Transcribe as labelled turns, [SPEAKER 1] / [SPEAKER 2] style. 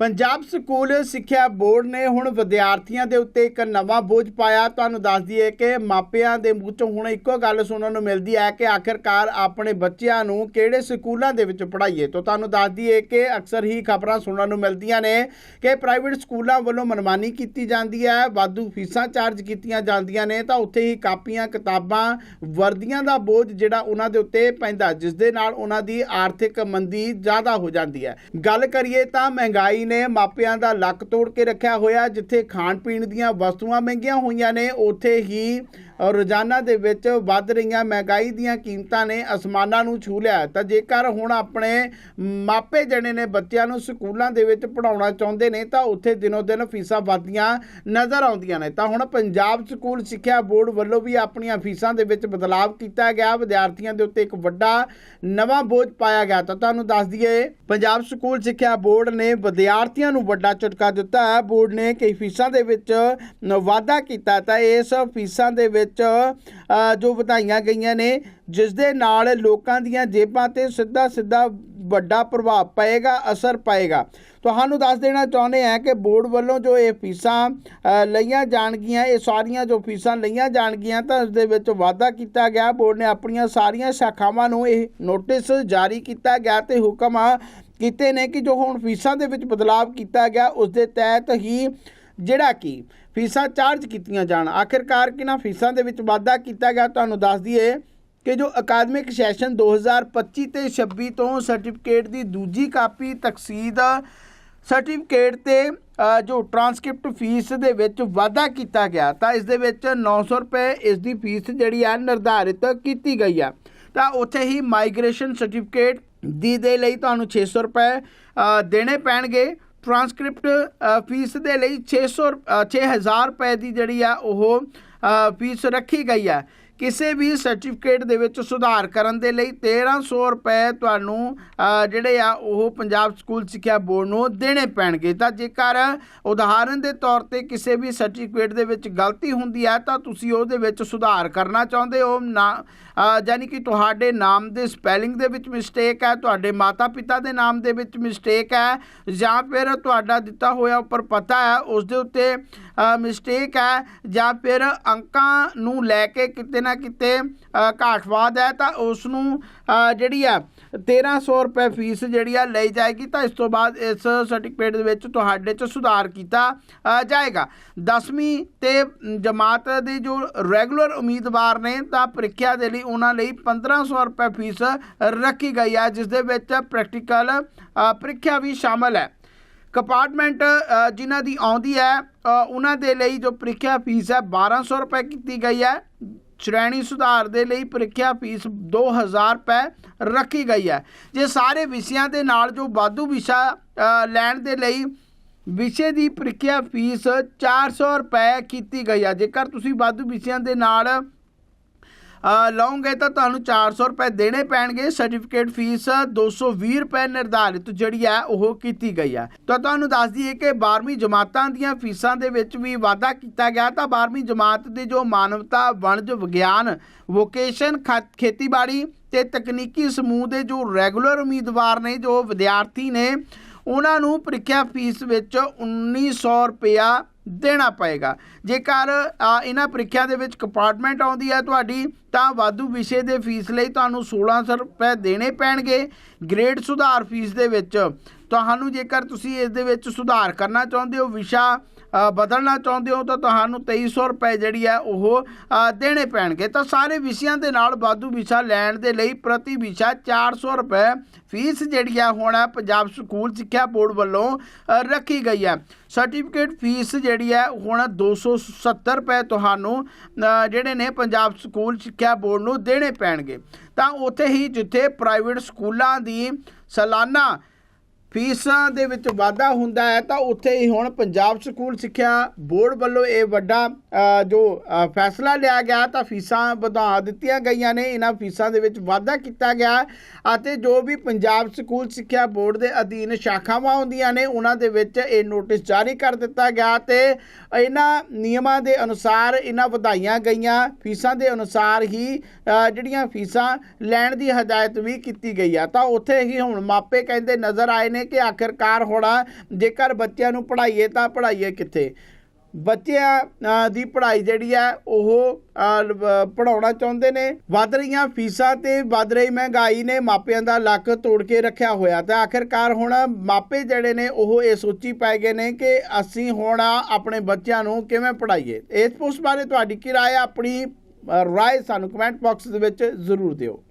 [SPEAKER 1] Punjab school ਸਿੱਖਿਆ board ਨੇ ਹੁਣ ਵਿਦਿਆਰਥੀਆਂ ਦੇ ਉੱਤੇ ਇੱਕ ਨਵਾਂ ਬੋਝ ਪਾਇਆ। ਤੁਹਾਨੂੰ ਦੱਸ ਦਈਏ ਕਿ ਮਾਪਿਆਂ ਦੇ ਮੂੰਹ ਤੋਂ ਹੁਣ ਇੱਕੋ ਗੱਲ ਸੁਣਨ ਨੂੰ ਮਿਲਦੀ ਹੈ ਕਿ ਆਖਿਰਕਾਰ ਆਪਣੇ ਬੱਚਿਆਂ ਨੂੰ ਕਿਹੜੇ ਸਕੂਲਾਂ ਦੇ ਵਿੱਚ ਪੜ੍ਹਾਈਏ। ਤਾਂ ਤੁਹਾਨੂੰ ਦੱਸ ਦਈਏ ਕਿ ਅਕਸਰ ਹੀ ਖਬਰਾਂ ਸੁਣਨ ਨੂੰ ਮਿਲਦੀਆਂ ਨੇ ਕਿ ਪ੍ਰਾਈਵੇਟ ਸਕੂਲਾਂ ਵੱਲੋਂ ਮਨਮਾਨੀ ਕੀਤੀ ਜਾਂਦੀ ਹੈ, ਵਾਧੂ ਫੀਸਾਂ ਚਾਰਜ ਕੀਤੀਆਂ ਜਾਂਦੀਆਂ ਨੇ। ਤਾਂ ਉੱਥੇ ਹੀ ਕਾਪੀਆਂ, ਕਿਤਾਬਾਂ, ਵਰਦੀਆਂ ਦਾ ਬੋਝ ਜਿਹੜਾ ਉਹਨਾਂ ਦੇ ਉੱਤੇ ਪੈਂਦਾ, ਜਿਸ ਦੇ ਨਾਲ ਉਹਨਾਂ ਦੀ ਆਰਥਿਕ ਮੰਦੀ ਜ਼ਿਆਦਾ ਹੋ ਜਾਂਦੀ ਹੈ। ਗੱਲ ਕਰੀਏ ਤਾਂ ਮਹਿੰਗਾਈ ਨੇ ਮਾਪਿਆਂ ਦਾ ਲੱਕ ਤੋੜ ਕੇ ਰੱਖਿਆ ਹੋਇਆ, ਜਿੱਥੇ ਖਾਣ ਪੀਣ ਦੀਆਂ ਵਸਤੂਆਂ ਮਹਿੰਗੀਆਂ ਹੋਈਆਂ ਨੇ, ਉੱਥੇ ਹੀ ਰੋਜ਼ਾਨਾ ਦੇ ਵਿੱਚ ਵੱਧ ਰਹੀਆਂ ਮਹਿੰਗਾਈ ਦੀਆਂ ਕੀਮਤਾਂ ਨੇ ਅਸਮਾਨਾਂ ਨੂੰ ਛੂ ਲਿਆ ਤਾਂ ਜੇਕਰ ਹੁਣ ਆਪਣੇ ਮਾਪੇ ਜਣੇ ਨੇ ਬੱਚਿਆਂ ਨੂੰ ਸਕੂਲਾਂ ਦੇ ਵਿੱਚ ਪੜਾਉਣਾ ਚਾਹੁੰਦੇ ਨੇ, ਤਾਂ ਉੱਥੇ ਦਿਨੋ ਦਿਨ ਫੀਸਾਂ ਵਧਦੀਆਂ ਨਜ਼ਰ ਆਉਂਦੀਆਂ ਨੇ। ਤਾਂ ਹੁਣ ਪੰਜਾਬ ਸਕੂਲ ਸਿੱਖਿਆ ਬੋਰਡ ਵੱਲੋਂ ਵੀ ਆਪਣੀਆਂ ਫੀਸਾਂ ਦੇ ਵਿੱਚ ਬਦਲਾਅ ਕੀਤਾ ਗਿਆ। ਵਿਦਿਆਰਥੀਆਂ ਦੇ ਉੱਤੇ ਇੱਕ ਵੱਡਾ ਨਵਾਂ ਬੋਝ ਪਾਇਆ ਗਿਆ। ਤਾਂ ਤੁਹਾਨੂੰ ਦੱਸ ਦਈਏ, ਪੰਜਾਬ ਸਕੂਲ ਸਿੱਖਿਆ ਬੋਰਡ ਨੇ ਵਿਦਿਆਰਥੀਆਂ ਨੂੰ ਵੱਡਾ ਝਟਕਾ ਦਿੱਤਾ ਹੈ। ਬੋਰਡ ਨੇ ਕਈ ਫੀਸਾਂ ਦੇ ਵਿੱਚ ਵਾਧਾ ਕੀਤਾ ਤਾਂ ਇਸ ਫੀਸਾਂ ਦੇ ਵਿੱਚ ਅ, ਜੋ ਵਧਾਈਆਂ ਗਈਆਂ ਨੇ ਜਿਸ ਦੇ ਨਾਲ ਲੋਕਾਂ ਦੀਆਂ ਜੇਬਾਂ ਤੇ ਸਿੱਧਾ ਸਿੱਧਾ ਵੱਡਾ ਪ੍ਰਭਾਵ ਪਏਗਾ ਅਸਰ ਪਏਗਾ। ਤੁਹਾਨੂੰ ਦੱਸ ਦੇਣਾ ਚਾਹੁੰਦੇ ਹਾਂ ਕਿ ਬੋਰਡ ਵੱਲੋਂ ਜੋ ਇਹ ਫੀਸਾਂ ਲਈਆਂ ਜਾਣਗੀਆਂ ਇਹ ਸਾਰੀਆਂ ਜੋ ਫੀਸਾਂ ਲਈਆਂ ਜਾਣਗੀਆਂ ਤਾਂ ਉਸ ਦੇ ਵਿੱਚ ਵਾਅਦਾ ਕੀਤਾ ਗਿਆ। ਬੋਰਡ ਨੇ ਆਪਣੀਆਂ ਸਾਰੀਆਂ ਸ਼ਾਖਾਵਾਂ ਨੂੰ ਇਹ ਨੋਟਿਸ ਜਾਰੀ ਕੀਤਾ ਗਿਆ ਤੇ ਹੁਕਮ ਕੀਤੇ ਨੇ ਕਿ ਜੋ ਹੁਣ ਫੀਸਾਂ ਦੇ ਵਿੱਚ ਬਦਲਾਅ ਕੀਤਾ ਗਿਆ ਉਸ ਦੇ ਤਹਿਤ ਹੀ ਜਿਹੜਾ ਕਿ ਫੀਸਾਂ ਚਾਰਜ ਕੀਤੀਆਂ ਜਾਣ। ਆਖਿਰਕਾਰ ਕਿਨਾਂ ਫੀਸਾਂ ਦੇ ਵਿੱਚ ਵਾਧਾ ਕੀਤਾ ਗਿਆ ਤੁਹਾਨੂੰ ਦੱਸ ਦਈਏ ਕਿ ਜੋ ਅਕਾਦਮਿਕ ਸੈਸ਼ਨ 2025 ਤੇ 26 ਤੋਂ ਸਰਟੀਫਿਕੇਟ ਦੀ ਦੂਜੀ ਕਾਪੀ ਤਕਸੀਦ, ਸਰਟੀਫਿਕੇਟ ਤੇ ਜੋ ਟ੍ਰਾਂਸਕ੍ਰਿਪਟ ਫੀਸ ਦੇ ਵਿੱਚ ਵਾਧਾ ਕੀਤਾ ਗਿਆ, ਤਾਂ ਇਸ ਦੇ ਵਿੱਚ 900 ਰੁਪਏ ਇਸ ਦੀ ਫੀਸ ਜਿਹੜੀ ਆ ਨਿਰਧਾਰਿਤ ਕੀਤੀ ਗਈ ਆ। ਤਾਂ ਉੱਥੇ ਹੀ ਮਾਈਗ੍ਰੇਸ਼ਨ ਸਰਟੀਫਿਕੇਟ ਦੀ ਦੇ ਲਈ ਤੁਹਾਨੂੰ 600 ਰੁਪਏ ਦੇਣੇ ਪੈਣਗੇ। ਟ੍ਰਾਂਸਕ੍ਰਿਪਟ ਫੀਸ ਦੇ ਲਈ 600 ਅ, 6000 ਰੁਪਏ ਦੀ ਜਿਹੜੀ ਆ ਉਹ ਫੀਸ ਰੱਖੀ ਗਈ ਹੈ ਕਿਸੇ ਵੀ ਸਰਟੀਫਿਕੇਟ ਦੇ ਵਿੱਚ ਸੁਧਾਰ ਕਰਨ ਦੇ ਲਈ 1300 ਰੁਪਏ ਤੁਹਾਨੂੰ ਜਿਹੜੇ ਆ ਉਹ ਪੰਜਾਬ ਸਕੂਲ ਸਿੱਖਿਆ ਬੋਰਡ ਨੂੰ ਦੇਣੇ ਪੈਣਗੇ। ਤਾਂ ਜੇਕਰ ਉਦਾਹਰਨ ਦੇ ਤੌਰ ਤੇ ਕਿਸੇ ਵੀ ਸਰਟੀਫਿਕੇਟ ਦੇ ਵਿੱਚ ਗਲਤੀ ਹੁੰਦੀ ਹੈ ਤਾਂ ਤੁਸੀਂ ਉਹਦੇ ਵਿੱਚ ਸੁਧਾਰ ਕਰਨਾ ਚਾਹੁੰਦੇ ਹੋ। ਨਾ ਅ, ਯਾਨੀ ਕਿ ਤੁਹਾਡੇ ਨਾਮ ਦੇ ਸਪੈਲਿੰਗ ਦੇ ਵਿੱਚ ਮਿਸਟੇਕ ਹੈ ਤੁਹਾਡੇ ਮਾਤਾ-ਪਿਤਾ ਦੇ ਨਾਮ ਦੇ ਵਿੱਚ ਮਿਸਟੇਕ ਹੈ ਜਾਂ ਫਿਰ ਤੁਹਾਡਾ ਦਿੱਤਾ ਹੋਇਆ ਉੱਪਰ ਪਤਾ ਹੈ ਉਸ ਦੇ ਉੱਤੇ ਮਿਸਟੇਕ ਹੈ ਜਾਂ ਫਿਰ ਅੰਕਾਂ ਨੂੰ ਲੈ ਕੇ ਕਿਤੇ ਨਾ ਕਿਤੇ ਘਾਟਵਾਦ ਹੈ ਤਾਂ ਉਸ ਨੂੰ ਜਿਹੜੀ ਆ 1300 ਰੁਪਏ ਫੀਸ ਜਿਹੜੀ ਆ ਲਈ ਜਾਏਗੀ ਤਾਂ ਇਸ ਤੋਂ ਬਾਅਦ ਇਸ ਸਰਟੀਫਿਕੇਟ ਦੇ ਵਿੱਚ ਤੁਹਾਡੇ 'ਚ ਸੁਧਾਰ ਕੀਤਾ ਜਾਏਗਾ। 10ਵੀਂ ਤੇ ਜਮਾਤ ਦੇ ਜੋ ਰੈਗੂਲਰ ਉਮੀਦਵਾਰ ਨੇ ਤਾਂ ਪ੍ਰੀਖਿਆ ਦੇ ਲਈ ਉਹਨਾਂ ਲਈ 1500 ਰੁਪਏ ਫੀਸ ਰੱਖੀ ਗਈ ਹੈ ਜਿਸ ਦੇ ਵਿੱਚ ਪ੍ਰੈਕਟੀਕਲ ਪ੍ਰੀਖਿਆ ਵੀ ਸ਼ਾਮਲ ਹੈ। ਕੰਪਾਰਟਮੈਂਟ ਅ, ਜਿਨ੍ਹਾਂ ਦੀ ਆਉਂਦੀ ਹੈ ਉਹਨਾਂ ਦੇ ਲਈ ਜੋ ਪ੍ਰੀਖਿਆ ਫੀਸ ਹੈ 1200 ਰੁਪਏ ਕੀਤੀ ਗਈ ਹੈ। ਸ਼੍ਰੇਣੀ ਸੁਧਾਰ ਦੇ ਲਈ ਪ੍ਰੀਖਿਆ ਫੀਸ 2000 ਰੁਪਏ ਰੱਖੀ ਗਈ ਹੈ। ਜੇ ਸਾਰੇ ਵਿਸ਼ਿਆਂ ਦੇ ਨਾਲ ਜੋ ਵਾਧੂ ਵਿਸ਼ਾ ਲੈਣ ਦੇ ਲਈ ਵਿਸ਼ੇ ਦੀ ਪ੍ਰੀਖਿਆ ਫੀਸ 400 ਰੁਪਏ ਕੀਤੀ ਗਈ ਹੈ। ਜੇਕਰ ਤੁਸੀਂ ਵਾਧੂ ਵਿਸ਼ਿਆਂ ਦੇ ਨਾਲ ਲਓਗੇ ਤਾਂ ਤੁਹਾਨੂੰ 400 ਰੁਪਏ ਦੇਣੇ ਪੈਣਗੇ। ਸਰਟੀਫਿਕੇਟ ਫੀਸ 220 ਰੁਪਏ ਨਿਰਧਾਰਿਤ ਜਿਹੜੀ ਹੈ, ਉਹ ਕੀਤੀ ਗਈ ਹੈ। ਤਾਂ ਤੁਹਾਨੂੰ ਦੱਸ ਦਈਏ ਕਿ 12ਵੀਂ ਜਮਾਤਾਂ ਦੀਆਂ ਫੀਸਾਂ ਦੇ ਵਿੱਚ ਵੀ ਵਾਧਾ ਕੀਤਾ ਗਿਆ। ਤਾਂ 12ਵੀਂ ਜਮਾਤ ਦੇ ਜੋ ਮਾਨਵਤਾ, ਵਣਜ, ਵਿਗਿਆਨ, ਵੋਕੇਸ਼ਨ ਖਾ- ਖੇਤੀਬਾੜੀ ਤੇ ਤਕਨੀਕੀ ਸਮੂਹ ਦੇ ਜੋ ਰੈਗੂਲਰ ਉਮੀਦਵਾਰ ਨੇ, ਜੋ ਵਿਦਿਆਰਥੀ ਨੇ ਉਹਨਾਂ ਨੂੰ ਪ੍ਰੀਖਿਆ ਫੀਸ ਵਿੱਚ 1900 ਰੁਪਇਆ ਦੇਣਾ ਪਏਗਾ। ਜੇਕਰ ਇਹਨਾਂ ਪ੍ਰੀਖਿਆ ਦੇ ਵਿੱਚ ਕੰਪਾਰਟਮੈਂਟ ਆਉਂਦੀ ਹੈ ਤੁਹਾਡੀ, ਤਾਂ ਵਾਧੂ ਵਿਸ਼ੇ ਦੇ ਫੀਸ ਲਈ ਤੁਹਾਨੂੰ 1600 ਰੁਪਏ ਦੇਣੇ ਪੈਣਗੇ। ਗ੍ਰੇਡ ਸੁਧਾਰ ਫੀਸ ਦੇ ਵਿੱਚ। ਤੁਹਾਨੂੰ ਜੇਕਰ ਤੁਸੀਂ ਇਸ ਦੇ ਵਿੱਚ ਸੁਧਾਰ ਕਰਨਾ ਚਾਹੁੰਦੇ ਹੋ, ਵਿਸ਼ਾ ਬਦਲਣਾ ਚਾਹੁੰਦੇ ਹੋ ਤਾਂ ਤੁਹਾਨੂੰ 2300 ਰੁਪਏ ਜਿਹੜੀ ਹੈ ਉਹ ਦੇਣੇ ਪੈਣਗੇ। ਤਾਂ ਸਾਰੇ ਵਿਸ਼ਿਆਂ ਦੇ ਨਾਲ ਵਾਧੂ ਵਿਸ਼ਾ ਲੈਣ ਦੇ ਲਈ ਪ੍ਰਤੀ ਵਿਸ਼ਾ 400 ਰੁਪਏ ਫੀਸ ਜਿਹੜੀ ਹੈ ਹੁਣ ਪੰਜਾਬ ਸਕੂਲ ਸਿੱਖਿਆ ਬੋਰਡ ਵੱਲੋਂ ਰੱਖੀ ਗਈ ਹੈ। ਸਰਟੀਫਿਕੇਟ ਫੀਸ ਜਿਹੜੀ ਹੈ ਹੁਣ 270 ਰੁਪਏ ਤੁਹਾਨੂੰ ਜਿਹੜੇ ਨੇ ਪੰਜਾਬ ਸਕੂਲ ਸਿੱਖਿਆ ਬੋਰਡ ਨੂੰ ਦੇਣੇ ਪੈਣਗੇ। ਤਾਂ ਉੱਥੇ ਹੀ ਜਿੱਥੇ ਪ੍ਰਾਈਵੇਟ ਸਕੂਲਾਂ ਦੀ ਸਾਲਾਨਾ ਫੀਸਾਂ ਦੇ ਵਿੱਚ ਵਾਧਾ ਹੁੰਦਾ ਹੈ, ਤਾਂ ਉੱਥੇ ਹੀ ਹੁਣ ਪੰਜਾਬ ਸਕੂਲ ਸਿੱਖਿਆ ਬੋਰਡ ਵੱਲੋਂ ਇਹ ਵੱਡਾ ਜੋ ਫੈਸਲਾ ਲਿਆ ਗਿਆ, ਤਾਂ ਫੀਸਾਂ ਵਧਾ ਦਿੱਤੀਆਂ ਗਈਆਂ ਨੇ। ਇਹਨਾਂ ਫੀਸਾਂ ਦੇ ਵਿੱਚ ਵਾਧਾ ਕੀਤਾ ਗਿਆ ਅਤੇ ਜੋ ਵੀ ਪੰਜਾਬ ਸਕੂਲ ਸਿੱਖਿਆ ਬੋਰਡ ਦੇ ਅਧੀਨ ਸ਼ਾਖਾਵਾਂ ਹੁੰਦੀਆਂ ਨੇ, ਉਹਨਾਂ ਦੇ ਵਿੱਚ ਇਹ ਨੋਟਿਸ ਜਾਰੀ ਕਰ ਦਿੱਤਾ ਗਿਆ ਤੇ ਇਹਨਾਂ ਨਿਯਮਾਂ ਦੇ ਅਨੁਸਾਰ ਇਹਨਾਂ ਵਧਾਈਆਂ ਗਈਆਂ। ਫੀਸਾਂ ਦੇ ਅਨੁਸਾਰ ਹੀ ਜਿਹੜੀਆਂ ਫੀਸਾਂ ਲੈਣ ਦੀ ਹਦਾਇਤ ਵੀ ਕੀਤੀ ਗਈ ਆ। ਤਾਂ ਉੱਥੇ ਹੀ ਹੁਣ ਮਾਪੇ ਕਹਿੰਦੇ ਨਜ਼ਰ ਆਏ ਨੇ ਨੇ ਕਿ ਆਖਰਕਾਰ ਹੁਣ ਜੇਕਰ ਬੱਚਿਆਂ ਨੂੰ ਪੜ੍ਹਾਈਏ ਤਾਂ ਪੜ੍ਹਾਈਏ ਕਿੱਥੇ? ਬੱਚਿਆਂ ਦੀ ਪੜ੍ਹਾਈ ਜਿਹੜੀ ਹੈ ਉਹ ਅ, ਪੜ੍ਹਾਉਣਾ ਚਾਹੁੰਦੇ ਨੇ। ਵੱਧ ਰਹੀਆਂ ਫੀਸਾਂ ਤੇ ਵੱਧ ਰਹੀ ਮਹਿੰਗਾਈ ਨੇ ਮਾਪਿਆਂ ਦਾ ਲੱਕ ਤੋੜ ਕੇ ਰੱਖਿਆ ਹੋਇਆ। ਤੇ ਆਖਿਰਕਾਰ ਹੁਣ ਮਾਪੇ ਜਿਹੜੇ ਨੇ ਉਹ ਇਹ ਸੋਚੀ ਪੈ ਗਏ ਨੇ ਕਿ ਅਸੀਂ ਹੁਣ ਆਪਣੇ ਬੱਚਿਆਂ ਨੂੰ ਕਿਵੇਂ ਪੜ੍ਹਾਈਏ? ਇਸ ਪੁੱਛ ਬਾਰੇ ਤੁਹਾਡੀ ਕੀ ਰਾਏ ਆਪਣੀ ਅ, ਰਾਏ ਸਾਨੂੰ ਕਮੈਂਟ ਬਾਕਸ ਦੇ ਵਿੱਚ ਜ਼ਰੂਰ ਦਿਓ।